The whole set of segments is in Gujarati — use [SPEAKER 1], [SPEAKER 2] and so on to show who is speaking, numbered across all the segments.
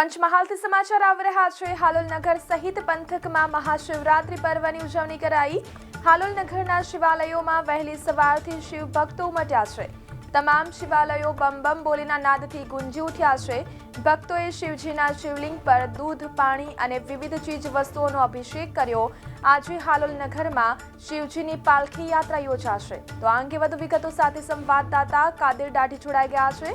[SPEAKER 1] પંચમહાલથી સમાચાર આવી રહ્યા છે. હાલોલ નગર સહિત પંથકમાં મહાશિવરાત્રી પર્વની ઉજવણી કરાઈ. હાલોલ નગરના શિવાલયોમાં વહેલી સવારથી શિવ ભક્તો ઉમટ્યા છે. તમામ શિવાલયો બમ બમ બોલીના નાદથી ગુંજી ઉઠ્યા છે. ભક્તોએ શિવજીના શિવલિંગ પર દૂધ, પાણી અને વિવિધ ચીજ વસ્તુઓનો અભિષેક કર્યો. આજે હાલોલ નગરમાં શિવજીની પાલખી યાત્રા યોજાશે. તો આ અંગે વધુ વિગતો સાથે સંવાદદાતા કાદિર દાઢી જોડાઈ ગયા છે.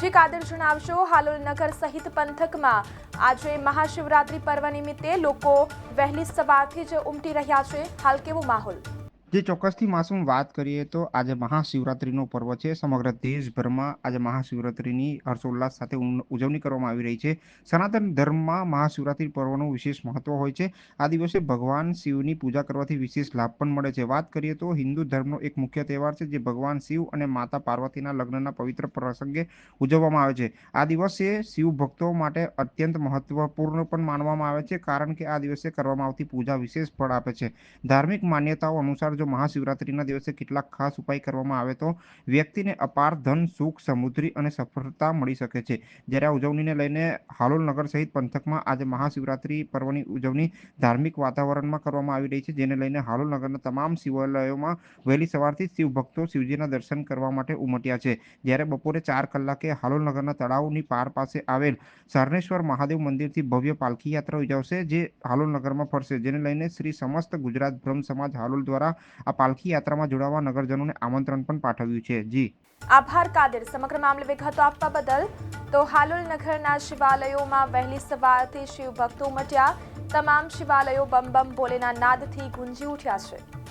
[SPEAKER 1] જે કાદર જણાવશો, હાલોલ નગર સહિત પંથકમાં આજે મહાશિવરાત્રી પર્વ નિમિત્તે લોકો વહેલી સવારથી જ ઉમટી રહ્યા છે. હાલ કેવો માહોલ?
[SPEAKER 2] જે ચોક્કસથી માસુમ વાત કરીએ તો આજે મહાશિવરાત્રિનો પર્વ છે. સમગ્ર દેશભરમાં આજે મહાશિવરાત્રિની હર્ષોલ્લાસ સાથે ઉજવણી કરવામાં આવી રહી છે. સનાતન ધર્મમાં મહાશિવરાત્રિ પર્વનું વિશેષ મહત્વ હોય છે. આ દિવસે ભગવાન શિવની પૂજા કરવાથી વિશેષ લાભ પણ મળે છે. વાત કરીએ તો હિન્દુ ધર્મનો એક મુખ્ય તહેવાર છે જે ભગવાન શિવ અને માતા પાર્વતીના લગ્નના પવિત્ર પ્રસંગે ઉજવવામાં આવે છે. આ દિવસે શિવ ભક્તો માટે અત્યંત મહત્વપૂર્ણ પણ માનવામાં આવે છે, કારણ કે આ દિવસે કરવામાં આવતી પૂજા વિશેષ ફળ આપે છે. ધાર્મિક માન્યતાઓ અનુસાર જો મહાશિવરાત્રિના દિવસે કેટલાક ખાસ ઉપાય કરવામાં આવે તો વ્યક્તિને અપાર ધન, સુખ, સમૃદ્ધિ અને સફળતા મળી શકે છે. જ્યારે આ ઉજવણીને લઈને હાલોલ નગર સહિત પંથકમાં આજે મહાશિવરાત્રિ પર્વની ઉજવણી ધાર્મિક વાતાવરણમાં કરવામાં આવી રહી છે, જેને લઈને હાલોલ નગરના તમામ શિવાલયોમાં વહેલી સવારથી શિવ ભક્તો શિવજીના દર્શન કરવા માટે ઉમટ્યા છે. જ્યારે બપોરે ચાર કલાકે હાલોલ નગરના તળાવની પાર પાસે આવેલ સરનેશ્વર મહાદેવ મંદિરથી ભવ્ય પાલખી યાત્રા યોજાશે, જે હાલોલ નગરમાં ફરશે. જેને લઈને શ્રી સમસ્ત ગુજરાત બ્રહ્મ સમાજ હાલોલ દ્વારા આ પાલખી યાત્રામાં જોડાવા નગરજનોને આમંત્રણ પણ પાઠવ્યું છે. જી.
[SPEAKER 1] આભાર, કાદર. સમગ્ર મામલે વિગતો આપવા બદલ તો હાલોલ નગરના શિવાલયોમાં વહેલી સવારથી શિવ ભક્તો ઉમટ્યા. તમામ શિવાલયો બમ બમ ભોલેના નાદથી ગુંજી ઉઠ્યા છે.